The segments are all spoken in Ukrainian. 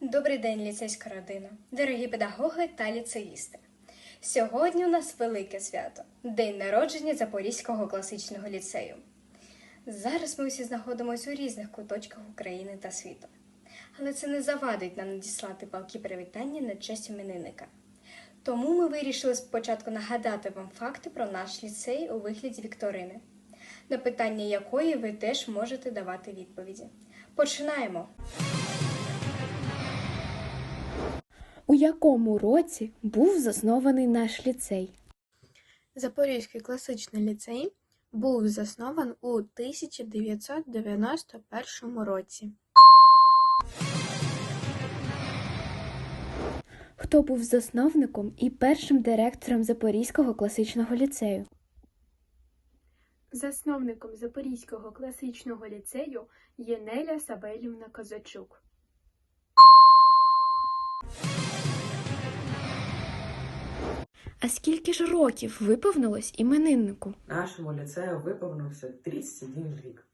Добрий день, ліцейська родина, дорогі педагоги та ліцеїсти. Сьогодні у нас велике свято День народження Запорізького класичного ліцею. Зараз ми усі знаходимося у різних куточках України та світу. Але це не завадить нам надіслати палки привітання на честь іменинника. Тому ми вирішили спочатку нагадати вам факти про наш ліцей у вигляді вікторини, на питання якої ви теж можете давати відповіді. Починаємо! У якому році був заснований наш ліцей? Запорізький класичний ліцей був заснован у 1991 році. Хто був засновником і першим директором Запорізького класичного ліцею? Засновником Запорізького класичного ліцею є Неля Савелівна Козачук. А скільки ж років виповнилось імениннику? Нашому ліцею виповнився 31 рік.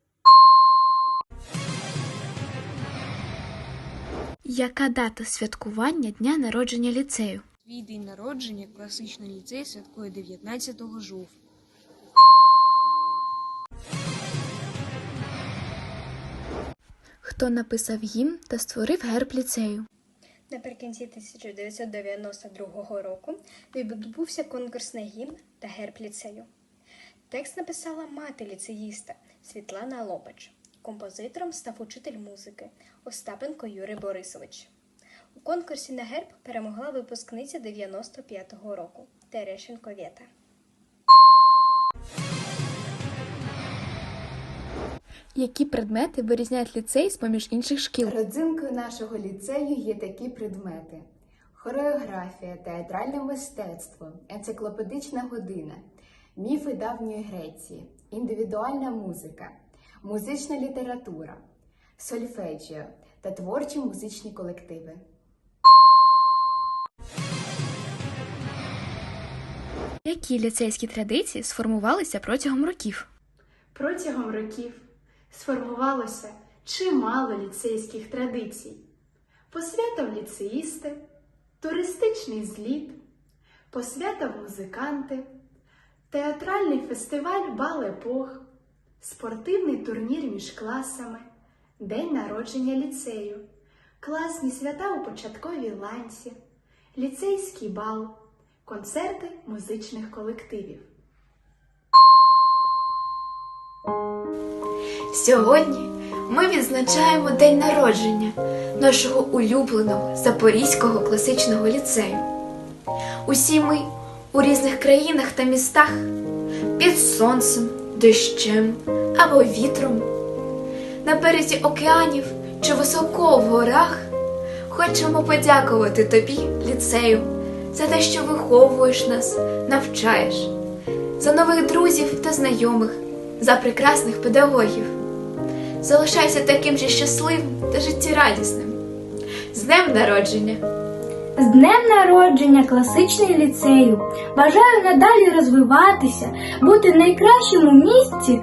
Яка дата святкування дня народження ліцею? Свій день народження класичний ліцей святкує 19 жовтня. Хто написав гімн та створив герб ліцею? Наприкінці 1992 року відбувся конкурсний гімн та герб ліцею. Текст написала мати ліцеїста Світлана Лопач. Композитором став учитель музики Остапенко Юрій Борисович. У конкурсі на герб перемогла випускниця 95-го року Терещенко Вєта. Які предмети вирізняють ліцей з поміж інших шкіл? Родзинкою нашого ліцею є такі предмети: хореографія, театральне мистецтво, енциклопедична година, міфи давньої Греції, індивідуальна музика, музична література, сольфеджіо та творчі музичні колективи. Які ліцейські традиції сформувалися протягом років? Протягом років сформувалося чимало ліцейських традицій. Посвята в ліцеїсти, туристичний зліт, посвята в музиканти, театральний фестиваль бал епох, спортивний турнір між класами, день народження ліцею, класні свята у початковій ланці, ліцейський бал, концерти музичних колективів. Сьогодні ми відзначаємо день народження нашого улюбленого Запорізького класичного ліцею. Усі ми у різних країнах та містах під сонцем, дощем або вітром, на березі океанів чи високо в горах хочемо подякувати тобі, ліцею, за те, що виховуєш нас, навчаєш, за нових друзів та знайомих, за прекрасних педагогів. Залишайся таким же щасливим та життєрадісним. З днем народження! З днем народження класичний ліцею. Бажаю надалі розвиватися, бути в найкращому місці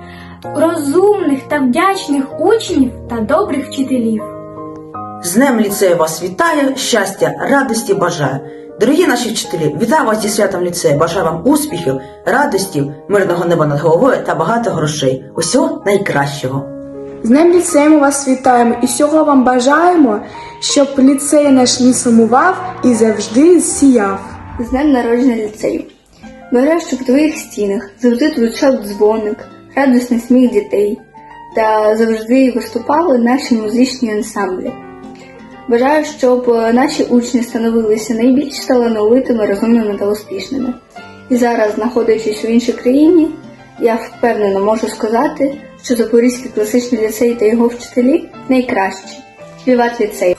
розумних та вдячних учнів та добрих вчителів. З Днем ліцею вас вітаю, щастя, радості бажаю. Дорогі наші вчителі, вітаю вас зі святом ліцею. Бажаю вам успіхів, радості, мирного неба над головою та багато грошей. Усього найкращого. З Днем ліцею ми вас вітаємо і всього вам бажаємо, щоб ліцей наш не сумував і завжди сіяв. З днем народження ліцею. Бажаю, щоб в твоїх стінах завжди звучав дзвоник, радісний сміх дітей та завжди виступали наші музичні ансамблі. Бажаю, щоб е, наші учні становилися найбільш талановитими, розумними та успішними. І зараз, знаходячись у іншій країні, я впевнено можу сказати, що Запорізький класичний ліцей та його вчителі найкращі. Віват ліцей!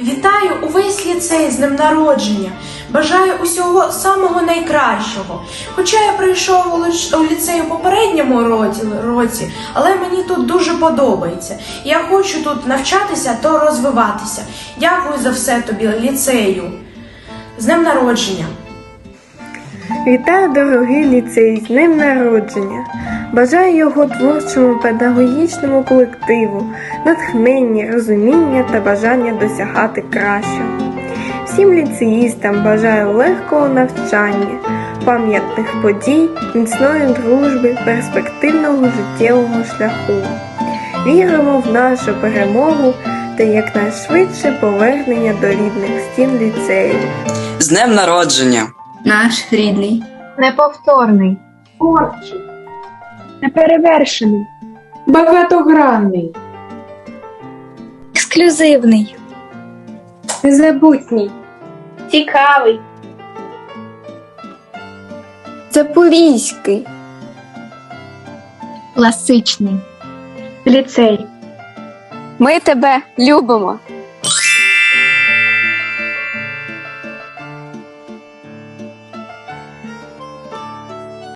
Вітаю увесь ліцей з днем народження. Бажаю усього самого найкращого. Хоча я прийшов у ліцей у попередньому році, році, але мені тут дуже подобається. Я хочу тут навчатися та розвиватися. Дякую за все тобі, ліцею. З днем народження. Вітаю, дорогий ліцей, з днем народження! Бажаю його творчому педагогічному колективу, натхнення, розуміння та бажання досягати кращого. Всім ліцеїстам бажаю легкого навчання, пам'ятних подій, міцної дружби, перспективного життєвого шляху. Віримо в нашу перемогу та якнайшвидше повернення до рідних стін ліцею. З днем народження! Наш рідний. Неповторний, творчий, неперевершений, Багатогранний. Ексклюзивний. незабутній, Цікавий. Запорізький. Класичний. ліцей. Ми тебе любимо.